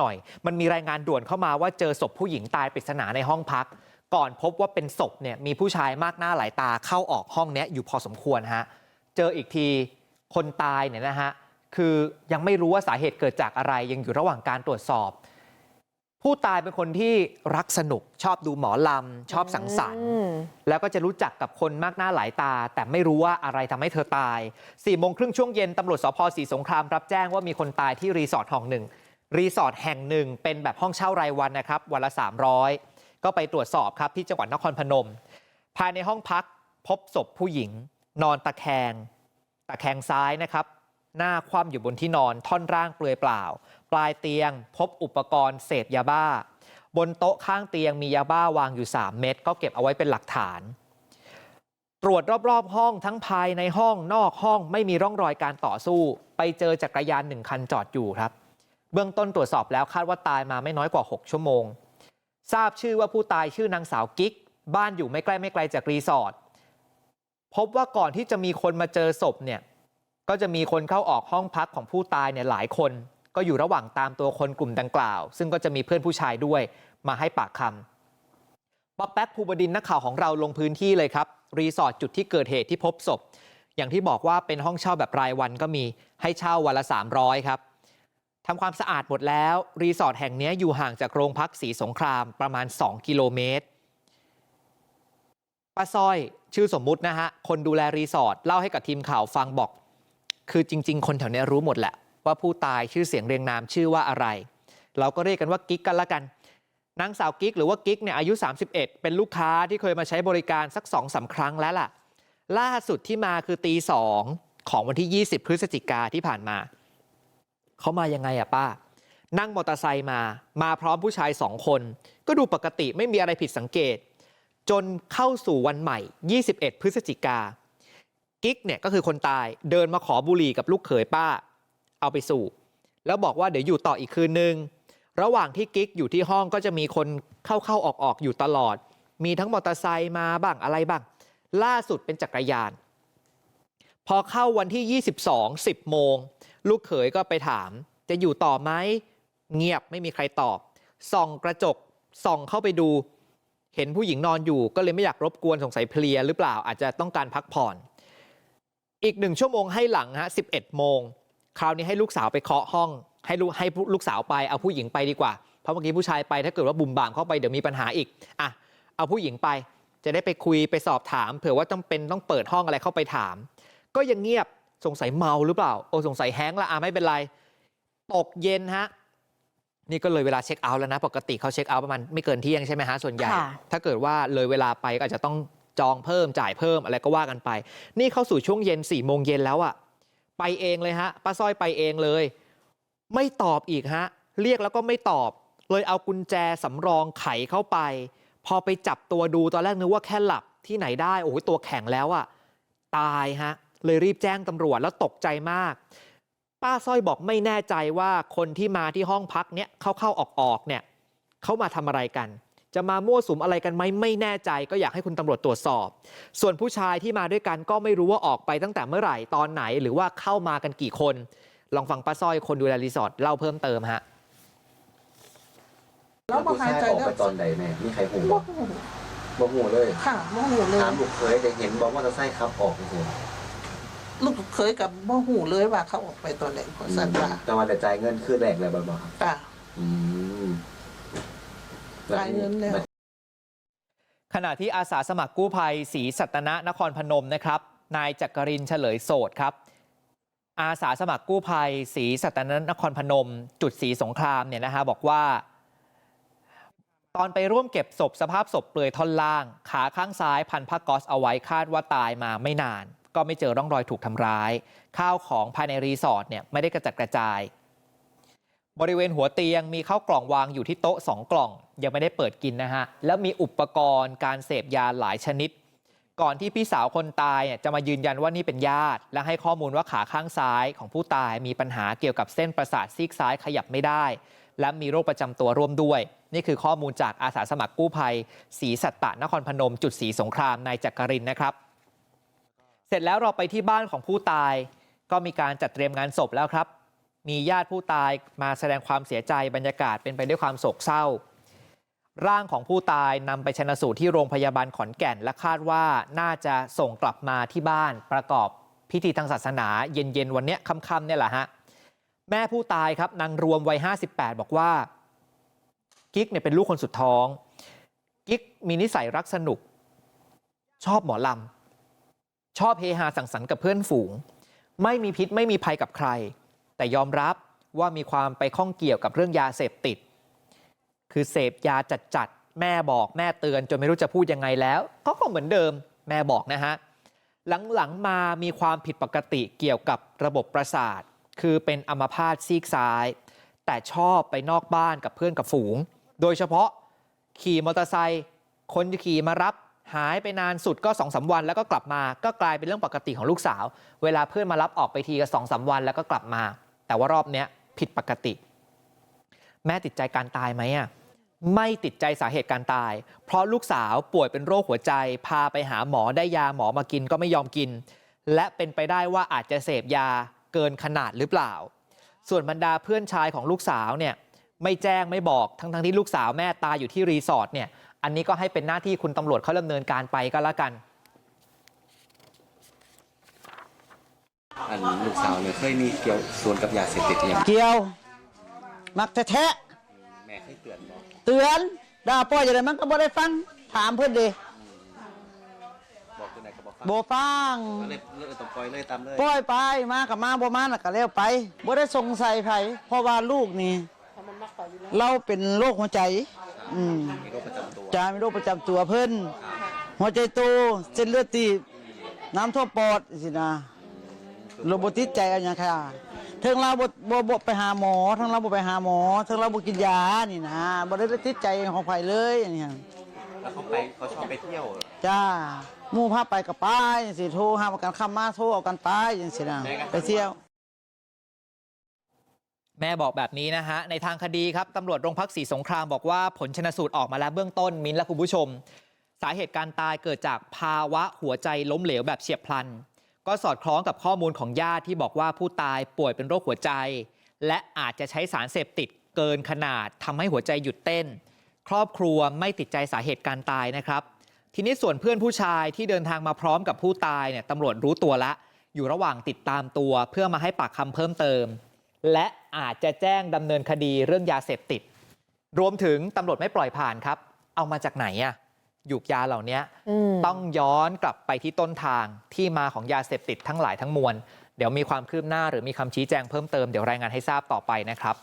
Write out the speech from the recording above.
หน่อย มันมีรายงานด่วนเข้ามาว่าเจอศพผู้หญิงตายปริศนาในห้องพัก ก่อนพบว่าเป็นศพเนี่ยมีผู้ชายมากหน้าหลายตาเข้าออกห้องเนี้ยอยู่พอสมควรฮะเจออีกทีคนตายเนี่ยนะฮะคือยังไม่รู้ว่าสาเหตุเกิดจากอะไรยังอยู่ระหว่างการตรวจสอบ ผู้ตายเป็นคนที่รักสนุกชอบดูหมอลำชอบสังสรรค์อืมแล้วก็จะรู้จักกับคนมากหน้าหลายตา แต่ไม่รู้ว่าอะไรทำให้เธอตาย4ี่โมงครึ่งช่วงเย็นตำรวจสพศรีสงครามรับแจ้งว่ามีคนตายที่รีสอร์ทห้องหนึ่ง รีสอร์ทแห่งหนึ่งเป็นแบบห้องเช่ารายวันนะครับวันละ300ก็ไปตรวจสอบครับที่จังหวัดนครพนม ภายในห้องพักพบศพผู้หญิง นอนตะแคง ตะแคงซ้ายนะครับ หน้าคว่ำอยู่บนที่นอนท่อนร่างเปลือยเปล่า ปลายเตียงพบอุปกรณ์เสพยาบ้า บนโต๊ะข้างเตียงมียาบ้าวางอยู่ 3 เม็ดก็เก็บเอาไว้เป็นหลักฐาน ตรวจรอบๆ ห้องทั้งภายในห้องนอกห้องไม่มีร่องรอยการต่อสู้ ไปเจอจักรยานหนึ่งคันจอดอยู่ครับ เบื้องต้นตรวจสอบแล้วคาดว่าตายมาไม่น้อยกว่า 6 ชั่วโมง ทราบชื่อว่าผู้ตายชื่อนางสาวกิ๊ก บ้านอยู่ไม่ใกล้ไม่ไกลจากรีสอร์ทพบว่าก่อนที่จะมีคนมาเจอศพเนี่ยก็จะมีคนเข้าออกห้องพักของผู้ตายเนี่ยหลายคน ก็อยู่ระหว่างตามตัวคนกลุ่มดังกล่าว ซึ่งก็จะมีเพื่อนผู้ชายด้วยมาให้ปากคำป๊อปแป๊กภูบดินนักข่าวของเราลงพื้นที่เลยครับรีสอร์ทจุดที่เกิดเหตุที่พบศพ อย่างที่บอกว่าเป็นห้องเช่าแบบรายวันก็มีให้เช่าวันละ 300 ครับ ทำความสะอาดหมดแล้วรีสอร์ทแห่งนี้อยู่ห่างจากโรงพักศรีสงครามประมาณ 2 กิโลเมตรป้าสร้อยชื่อสมมุตินะฮะคนดูแลรีสอร์ทเล่าให้กับทีมข่าวฟังบอก คือจริง ๆ คนแถวนี้รู้หมดแหละ ว่าผู้ตายชื่อเสียงเรียงนามชื่อว่าอะไร เราก็เรียกกันว่ากิ๊กกันละกันนางสาวกิ๊กหรือว่ากิ๊กเนี่ยอายุ 31 เป็นลูกค้าที่เคยมาใช้บริการสัก2อสาครั้งแล้วล่ะ ล่าสุดที่มาคือตีสองของวันที่ 20 พฤศจิกาที่ผ่านมา เขามายังไงอะป้านั่งมอเตอร์ไซค์มามาพร้อมผู้ชายสองคนก็ดูปกติไม่มีอะไรผิดสังเกต จนเข้าสู่วันใหม่ 21 พฤศจิกากิ๊กเนี่ยก็คือคนตายเดินมาขอบุหรี่กับลูกเขยป้า เอาไปสูบแล้วบอกว่าเดี๋ยวอยู่ต่ออีกคืนนึง ระหว่างที่กิ๊กอยู่ที่ห้องก็จะมีคนเข้าๆออกๆอยู่ตลอด มีทั้งมอเตอร์ไซค์มาบ้างอะไรบ้าง ล่าสุดเป็นจักรยาน พอเข้าวันที่ 22 10โมง ลูกเขยก็ไปถามจะอยู่ต่อไหมเงียบไม่มีใครตอบส่องกระจกส่องเข้าไปดูเห็นผู้หญิงนอนอยู่ก็เลยไม่อยากรบกวนสงสัยเพลียหรือเปล่าอาจจะต้องการพักผ่อน อีกหนึ่งชั่วโมงให้หลังฮะ11โมงคราวนี้ให้ลูกสาวไปเคาะห้อง ให้ลูกให้ลูกสาวไปเอาผู้หญิงไปดีกว่าเพราะเมื่อกี้ผู้ชายไปถ้าเกิดว่าบุ่มบ่ามเข้าไปเดี๋ยวมีปัญหาอีกอะเอาผู้หญิงไป จะได้ไปคุยไปสอบถาม เผื่อว่าต้องเป็นต้องเปิดห้องอะไรเข้าไปถาม ก็ยังเงียบ สงสัยเมาหรือเปล่าโอ้สงสัยแฮงก์ละอะไม่เป็นไร ตกเย็นฮะ นี่ก็เลยเวลาเช็คเอาท์แล้วนะ ปกติเขาเช็คเอาท์ประมาณไม่เกินเที่ยงใช่ไหมฮะส่วนใหญ่ ค่ะ ถ้าเกิดว่าเลยเวลาไปก็อาจจะต้องจองเพิ่มจ่ายเพิ่มอะไรก็ว่ากันไป นี่เข้าสู่ช่วงเย็น4ี่โมงเย็นแล้วอะไปเองเลยฮะป้าสร้อยไปเองเลย ไม่ตอบอีกฮะ เรียกแล้วก็ไม่ตอบ เลยเอากุญแจสำรองไขเข้าไป พอไปจับตัวดูตอนแรกนึกว่าแค่หลับที่ไหนได้โอ้ยตัวแข็งแล้วอะตายฮะเลย รีบแจ้งตำรวจแล้วตกใจมากป้าสร้อยบอกไม่แน่ใจว่าคนที่มาที่ห้องพักเนี้ยเข้าเข้าออกออกๆเนี่ยเขามาทำอะไรกัน จะมามั่วสุมอะไรกันไหมไม่แน่ใจก็อยากให้คุณตำรวจตรวจสอบ ส่วนผู้ชายที่มาด้วยกันก็ไม่รู้ว่าออกไปตั้งแต่เมื่อไหร่ตอนไหน หรือว่าเข้ามากันกี่คน ลองฟังป้าสร้อยคนดูแลรีสอร์ทเล่าเพิ่มเติมฮะแล้วบ่หายใจออกแล้วไปตอนใดแม่มีใครหูบ่บ่หูบ่หูเลยค่ะบ่หูเลยถามลูกเคยแต่เห็นบอกว่าจะไส้ขับออกเฉย ลูกเคยกับบ่หูเลยว่าเขาออกไปตอนไหนเพราะสันว่าแต่ว่าแต่จ่ายเงินคือแรกเลยบ่บ่ครับค่ะอืมจ่ายเงินแล้ว ขณะที่อาสาสมัครกู้ภัยศรีสัตนะนครพนมนะครับ นายจักรินทร์เฉลยโสดครับ อาสาสมัครกู้ภัยศรีสัตนะนครพนม จุดศรีสงครามเนี่ยนะฮะบอกว่า ตอนไปร่วมเก็บศพสภาพศพเปลือยท่อนล่าง ขาข้างซ้ายพันผ้าก๊อซเอาไว้คาดว่าตายมาไม่นาน ก็ไม่เจอร่องรอยถูกทำร้ายข้าวของภายในรีสอร์ทเนี่ยไม่ได้กระจัดกระจาย บริเวณหัวเตียงมีข้าวกล่องวางอยู่ที่โต๊ะ 2 กล่อง ยังไม่ได้เปิดกินนะฮะ แล้วมีอุปกรณ์การเสพยาหลายชนิด ก่อนที่พี่สาวคนตายเนี่ยจะมายืนยันว่านี่เป็นญาติ และให้ข้อมูลว่าขาข้างซ้ายของผู้ตายมีปัญหาเกี่ยวกับเส้นประสาทซีกซ้ายขยับไม่ได้ และมีโรคประจำตัวร่วมด้วย นี่คือข้อมูลจากอาสาสมัครกู้ภัยศรีสัตตะนครพนม จุดศรีสงครามนายจักรินนะครับ เสร็จแล้วเราไปที่บ้านของผู้ตาย ก็มีการจัดเตรียมงานศพแล้วครับ มีญาติผู้ตายมาแสดงความเสียใจบรรยากาศเป็นไปด้วยความโศกเศร้า ร่างของผู้ตายนำไปชนะสูตรที่โรงพยาบาลขอนแก่น และคาดว่าน่าจะส่งกลับมาที่บ้านประกอบพิธีทางศาสนาเย็นๆวันเนี้ยค่ำๆเนี่ยแหละฮะแม่ผู้ตายครับนางรวมวัย58 บอกว่ากิ๊กเนี่ยเป็นลูกคนสุดท้องกิ๊กมีนิสัยรักสนุก ชอบหมอลำ ชอบเฮฮาสังสรรค์กับเพื่อนฝูง ไม่มีพิษไม่มีภัยกับใคร แต่ยอมรับว่ามีความไปข้องเกี่ยวกับเรื่องยาเสพติด คือเสพยาจัดๆแม่บอกแม่เตือนจนไม่รู้จะพูดยังไงแล้วก็ก็เหมือนเดิมแม่บอกนะฮะหลังๆมามีความผิดปกติเกี่ยวกับระบบประสาท คือเป็นอัมพาตซีกซ้าย แต่ชอบไปนอกบ้านกับเพื่อนกับฝูง โดยเฉพาะขี่มอเตอร์ไซค์คนขี่มารับ หายไปนานสุดก็สองสาวันแล้วก็กลับมาก็กลายเป็นเรื่องปกติของลูกสาว เวลาเพื่อนมารับออกไปทีก็สองสาวันแล้วก็กลับมา แต่ว่ารอบเนี้ยผิดปกติ แม่ติดใจการตายไหมอะไม่ติดใจสาเหตุการตาย เพราะลูกสาวป่วยเป็นโรคหัวใจ พาไปหาหมอได้ยาหมอมากินก็ไม่ยอมกิน และเป็นไปได้ว่าอาจจะเสพยาเกินขนาดหรือเปล่า ส่วนบรรดาเพื่อนชายของลูกสาวเนี่ยไม่แจ้งไม่บอกทั้งทั้งๆที่ลูกสาวแม่ตายอยู่ที่รีสอร์ทเนี่ย อันนี้ก็ให้เป็นหน้าที่คุณตำรวจเขาดำเนินการไปก็แล้วกันอันลูกสาวเนี่ยเคยมีเกี่ยวส่วนกับยาเสพติดอย่างเกี่ยว มักแท้แม่เคยเตือนบอกๆเตือนด่าพ่อจะได้มันก็บ่ได้ฟังถามเพื่อนดิบอกตัวไหนก็บอกฟังบ่ฟังก็เลยเลิกต้องปล่อยเลยตามเลยปล่อยไปมากับมาบ่มาน่ะก็แล้วไปบ่ได้สงสัยไผเพราะว่าลูกนี่เราเป็นโรคหัวใจ อืมมีโรคประจำตัวจะมีโรคประจำตัวเพิ่นหัวใจโตเส้นเลือดตีบน้ำท่วมปอดสินะเราบ่ติดใจเอันหยังค่ะเทิงเราบ่บ่บ่ไปหาหมอเทั้งเราบ่ไปหาหมอเทิงเราบ่กินยานี่นะบ่ได้ติดใจของไผเลยอันนี้ แล้วเขาไปเขาชอบไปเที่ยวจ้าหมู่พาไปกับป้ายจังสิโทรหาประกันคำมาโทรเอากันไปจังสินะไปเที่ยว แม่บอกแบบนี้นะฮะ ในทางคดีครับตำรวจโรงพักศรีสงครามบอกว่าผลชนสูตรออกมาแล้วเบื้องต้นมิ้นและคุณผู้ชม สาเหตุการตายเกิดจากภาวะหัวใจล้มเหลวแบบเฉียบพลัน ก็สอดคล้องกับข้อมูลของญาติที่บอกว่าผู้ตายป่วยเป็นโรคหัวใจ และอาจจะใช้สารเสพติดเกินขนาดทำให้หัวใจหยุดเต้น ครอบครัวไม่ติดใจสาเหตุการตายนะครับ ทีนี้ส่วนเพื่อนผู้ชายที่เดินทางมาพร้อมกับผู้ตายเนี่ยตำรวจรู้ตัวละ อยู่ระหว่างติดตามตัวเพื่อมาให้ปากคำเพิ่มเติม และ อาจจะแจ้งดำเนินคดีเรื่องยาเสพติด รวมถึงตำรวจไม่ปล่อยผ่านครับ เอามาจากไหนอะหยูกยาเหล่านี้ต้องย้อนกลับไปที่ต้นทางที่มาของยาเสพติดทั้งหลายทั้งมวล เดี๋ยวมีความคืบหน้าหรือมีคำชี้แจงเพิ่มเติมเดี๋ยวรายงานให้ทราบต่อไปนะครับ